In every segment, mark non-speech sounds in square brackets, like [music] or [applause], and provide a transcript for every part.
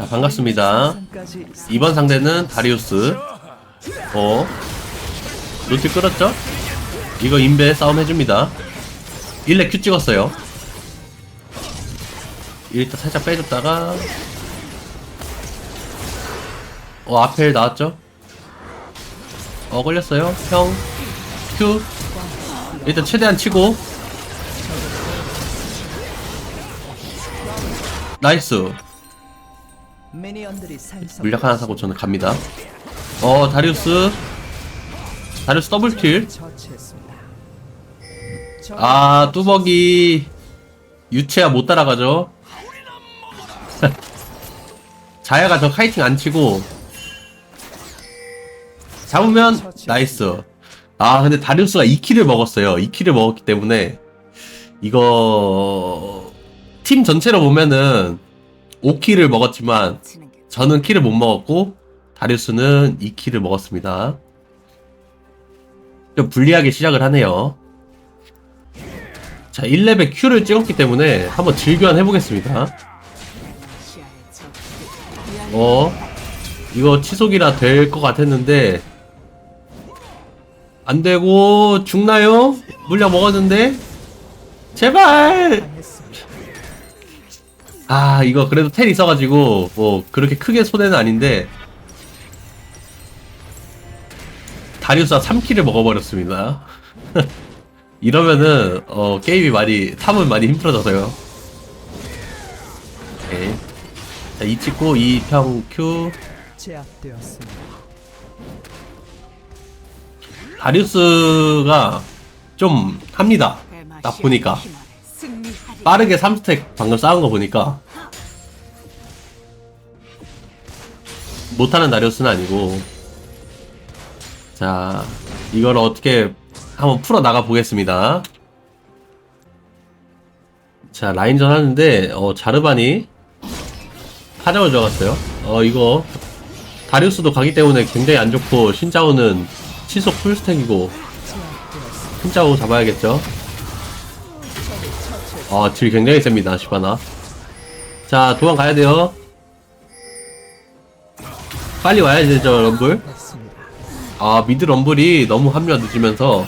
자, 반갑습니다. 이번 상대는 다리우스. 어. 루트 끌었죠? 이거 인베 싸움 해줍니다. 1레 큐 찍었어요. 일단 살짝 빼줬다가. 어, 앞에 나왔죠? 어, 걸렸어요. 형. 큐. 일단 최대한 치고. 나이스. 물약 하나 사고 저는 갑니다. 어, 다리우스. 다리우스 더블킬. 아, 뚜벅이. 유채야 못 따라가죠. [laughs] 자야가 저 카이팅 안 치고. 잡으면 나이스. 아, 근데 다리우스가 2킬을 먹었어요. 2킬을 먹었기 때문에 이거 팀 전체로 보면은 5킬을 먹었지만 저는 킬을 못 먹었고 다리우스는 2킬을 먹었습니다. 좀 불리하게 시작을 하네요. 자, 1레벨 Q를 찍었기 때문에 한번 질교환 해보겠습니다. 어, 이거 치속이라 될 것 같았는데, 안 되고, 죽나요? 물량 먹었는데? 제발! 아, 이거 그래도 텔 있어가지고, 뭐, 그렇게 크게 손해는 아닌데, 다리우스가 3킬을 먹어버렸습니다. [laughs] 이러면은, 어, 게임이 많이, 탑은 많이 힘들어져서요. 오케이. 자, 이 찍고, 이평 큐. 제압되었습니다. 다리우스가 좀 합니다. 딱 보니까. 빠르게 3스택 방금 쌓은 거 보니까. 못하는 다리우스는 아니고. 자, 이걸 어떻게 한번 풀어 나가 보겠습니다. 자, 라인전 하는데, 어, 자르반이 파장을 들어갔어요. 어, 이거, 다리우스도 가기 때문에 굉장히 안 좋고, 신짜오는 치속 풀스택이고. 신짜오 잡아야겠죠. 아, 딜 굉장히 셉니다, 시바나. 자, 도망가야 돼요. 빨리 와야 되죠, 럼블. 아, 미드 럼블이 너무 합류가 늦으면서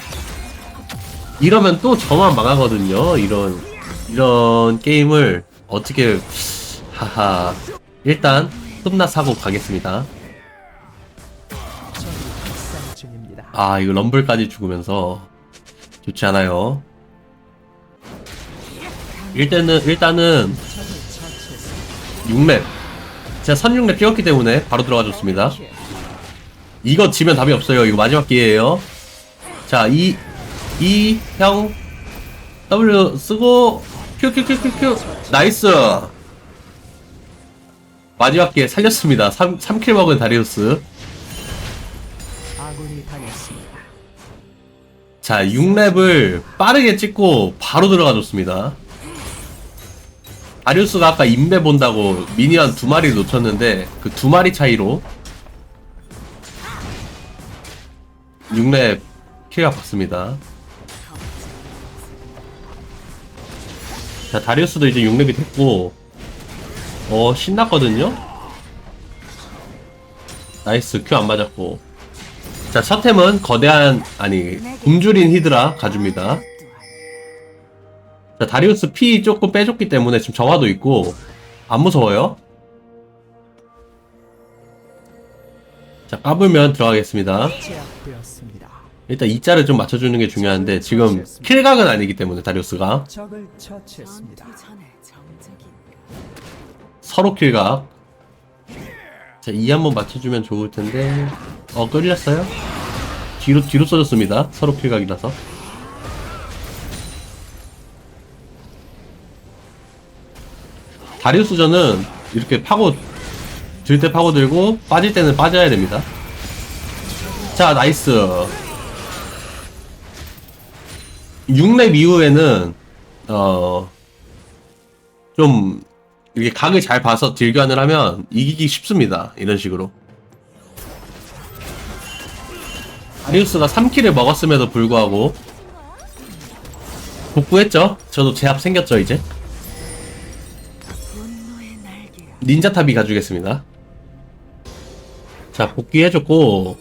이러면 또 저만 망하거든요. 이런 이런 게임을 어떻게 하하. 일단 흠나 사고 가겠습니다. 아, 이거 럼블까지 죽으면서 좋지 않아요. 일단은 일단은 적을 처치했습니다. 6렙. 제가 선 6렙 찍었기 때문에 바로 들어가 줬습니다. 이거 지면 답이 없어요. 이거 마지막 기회예요. 자, 이, 이, 형, W 쓰고, 큐, 큐, 큐, 큐, 큐. 나이스! 마지막 기회 살렸습니다. 3, 3킬 먹은 다리우스. 자, 6렙을 빠르게 찍고 바로 들어가 줬습니다. 다리우스가 아까 인베 본다고 미니언 두 마리 놓쳤는데 그 두 마리 차이로 6렙 킬가 봤습니다. 자, 다리우스도 이제 6렙이 됐고 어, 신났거든요? 나이스, 큐 안 맞았고 자, 첫 템은 거대한, 아니, 굶주린 히드라 가줍니다. 자, 다리우스 피 조금 빼줬기 때문에 지금 정화도 있고, 안 무서워요. 자, 까불면 들어가겠습니다. 일단 이자를 좀 맞춰주는 게 중요한데, 지금 킬각은 아니기 때문에, 다리우스가. 처치했습니다. 서로 킬각. 자, 이 한번 맞춰주면 좋을 텐데, 어, 끌렸어요? 뒤로, 뒤로 써줬습니다. 서로 킬각이라서. 다리우스전은 이렇게 파고, 들 때 파고들고, 빠질 때는 빠져야 됩니다. 자, 나이스. 6렙 이후에는, 어, 좀, 이렇게 각을 잘 봐서 딜교환을 하면 이기기 쉽습니다. 이런 식으로. 아리우스가 3킬을 먹었음에도 불구하고 복구했죠? 저도 제압 생겼죠, 이제? 닌자탑이 가주겠습니다. 자, 복귀해줬고,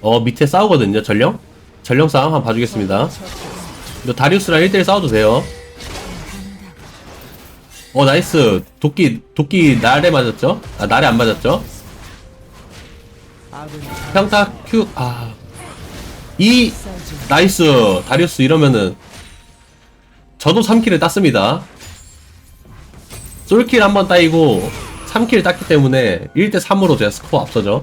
어, 밑에 싸우거든요, 전령? 전령 싸움 한번 봐주겠습니다. 이거 다리우스랑 1대1 싸워도 돼요. 어, 나이스. 도끼, 도끼 날에 맞았죠? 아, 날에 안 맞았죠? 평타 큐, 아. 이, 나이스. 다리우스 이러면은, 저도 3킬을 땄습니다. 솔킬 한 번 따이고, 3킬 땄기 때문에 1대3으로 제가 스코어 앞서죠.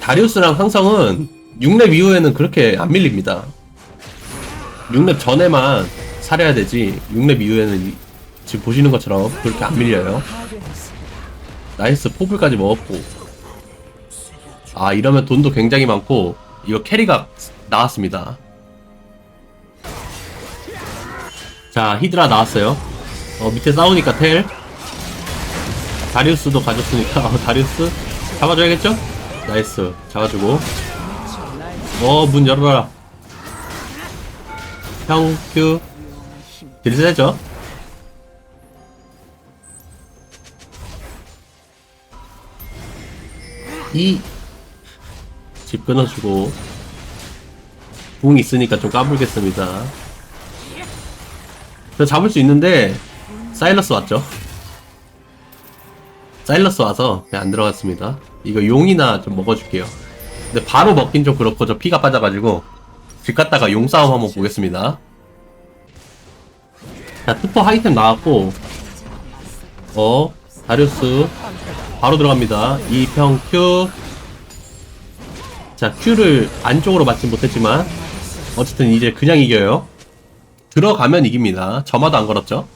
다리우스랑 상성은 6렙 이후에는 그렇게 안 밀립니다. 6렙 전에만 사려야 되지 6렙 이후에는 이- 지금 보시는 것처럼 그렇게 안 밀려요. 나이스 포블까지 먹었고 아 이러면 돈도 굉장히 많고 이거 캐리가 나왔습니다. 자 히드라 나왔어요. 어 밑에 싸우니까 텔 다리우스도 가졌으니까 [laughs] 어, 다리우스 잡아줘야겠죠? 나이스 잡아주고 어 문 열어라 형큐 딜 세죠? 이 집 끊어주고 궁 있으니까 좀 까불겠습니다. 저 잡을 수 있는데 사일러스 왔죠? 사일러스 와서 그냥 안 들어갔습니다. 이거 용이나 좀 먹어줄게요. 근데 바로 먹긴 좀 그렇고 저 피가 빠져가지고 집 갔다가 용 싸움 한번 보겠습니다. 자 투퍼 하이템 나왔고 어 다리우스 바로 들어갑니다. 이평 큐. 자, 큐를 안쪽으로 맞진 못했지만, 어쨌든 이제 그냥 이겨요. 들어가면 이깁니다. 저마도 안 걸었죠?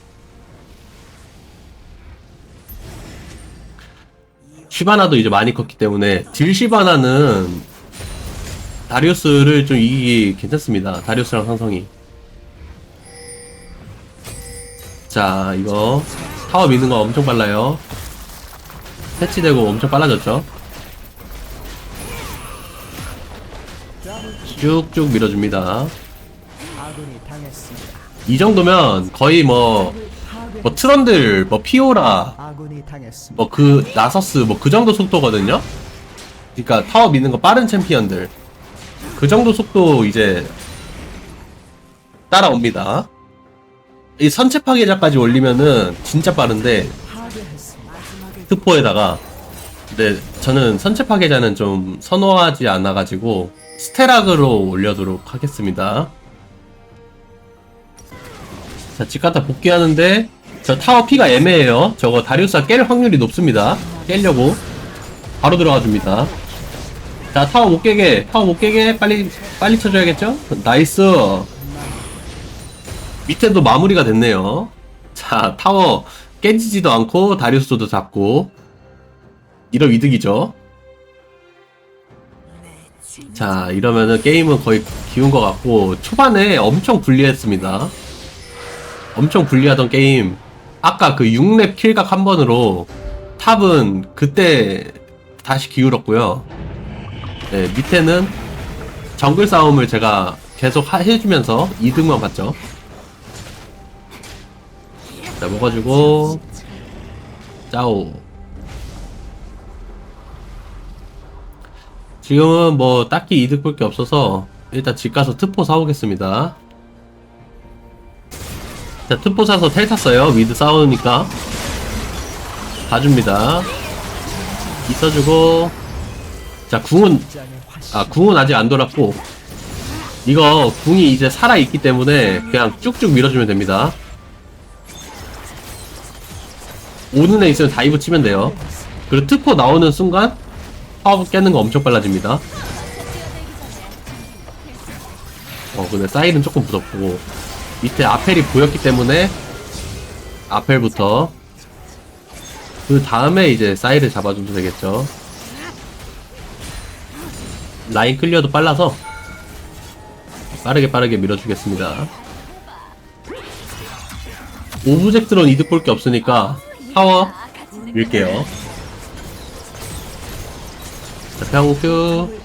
시바나도 이제 많이 컸기 때문에, 딜 시바나는 다리우스를 좀 이기기 괜찮습니다. 다리우스랑 상성이. 자, 이거, 타워 미는 거 엄청 빨라요. 패치되고 엄청 빨라졌죠? 쭉쭉 밀어줍니다. 이 정도면 거의 뭐. 뭐 트런들, 뭐 피오라. 뭐 그 나서스, 뭐 그 정도 속도거든요? 그러니까 타워 미는 거 빠른 챔피언들. 그 정도 속도 이제 따라옵니다. 이 선체 파괴자까지 올리면은 진짜 빠른데. 특포에다가 근데 저는 선체 파괴자는 좀 선호하지 않아가지고 스테락으로 올려도록 하겠습니다. 자, 집갔다 복귀하는데 저 타워 피가 애매해요. 저거 다리우스가 깰 확률이 높습니다. 깨려고 바로 들어가 줍니다. 자, 타워 못 깨게, 타워 못 깨게 빨리 빨리 쳐줘야겠죠? 나이스. 밑에도 마무리가 됐네요. 자, 타워 깨지지도 않고 다리우스도 잡고 이런 이득이죠. 자, 이러면은 게임은 거의 기운 것 같고 초반에 엄청 불리했습니다. 엄청 불리하던 게임. 아까 그 6렙 킬각 한 번으로 탑은 그때 다시 기울었고요. 네, 밑에는 정글 싸움을 제가 계속 하- 해주면서 이득만 봤죠. 자, 먹어주고 짜오. 지금은 뭐 딱히 이득 볼 게 없어서 일단 집 가서 트포 사오겠습니다. 자, 트포 사서 텔 탔어요. 미드 싸우니까. 봐줍니다. 있어주고. 자, 궁은. 아, 궁은 아직 안 돌았고. 이거 궁이 이제 살아있기 때문에 그냥 쭉쭉 밀어주면 됩니다. 오는 애 있으면 다이브 치면 돼요. 그리고 트포 나오는 순간 파워 깨는 거 엄청 빨라집니다. 어, 근데 사일은 조금 무섭고 밑에 아펠이 보였기 때문에 아펠부터 그 다음에 이제 사일을 잡아주면 되겠죠. 라인 클리어도 빨라서 빠르게 빠르게 밀어주겠습니다. 오브젝트론 이득 볼 게 없으니까 타워 밀게요. 부수고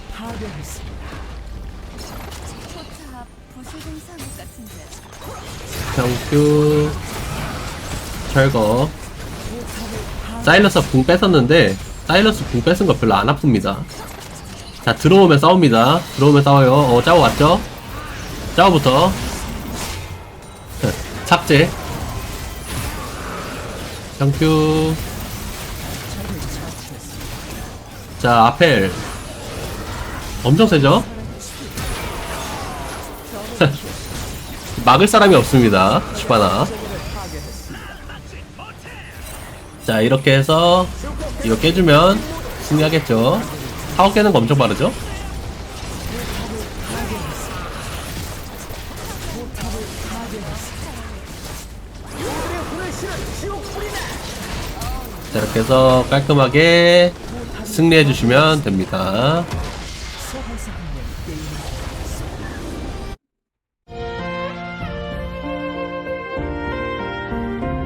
평큐 철거. 사일러스 붕 뺏었는데 사일러스 붕 뺏은 거 별로 안 아픕니다. 자 들어오면 싸웁니다. 들어오면 싸워요. 어 짜오 왔죠? 짜오부터. 삭제. 평큐 자 아펠. 엄청 세죠? [laughs] 막을 사람이 없습니다. 슈바나. 자 이렇게 해서 이거 깨주면 승리하겠죠? 타워 깨는 거 엄청 빠르죠? 자 이렇게 해서 깔끔하게 승리해 주시면 됩니다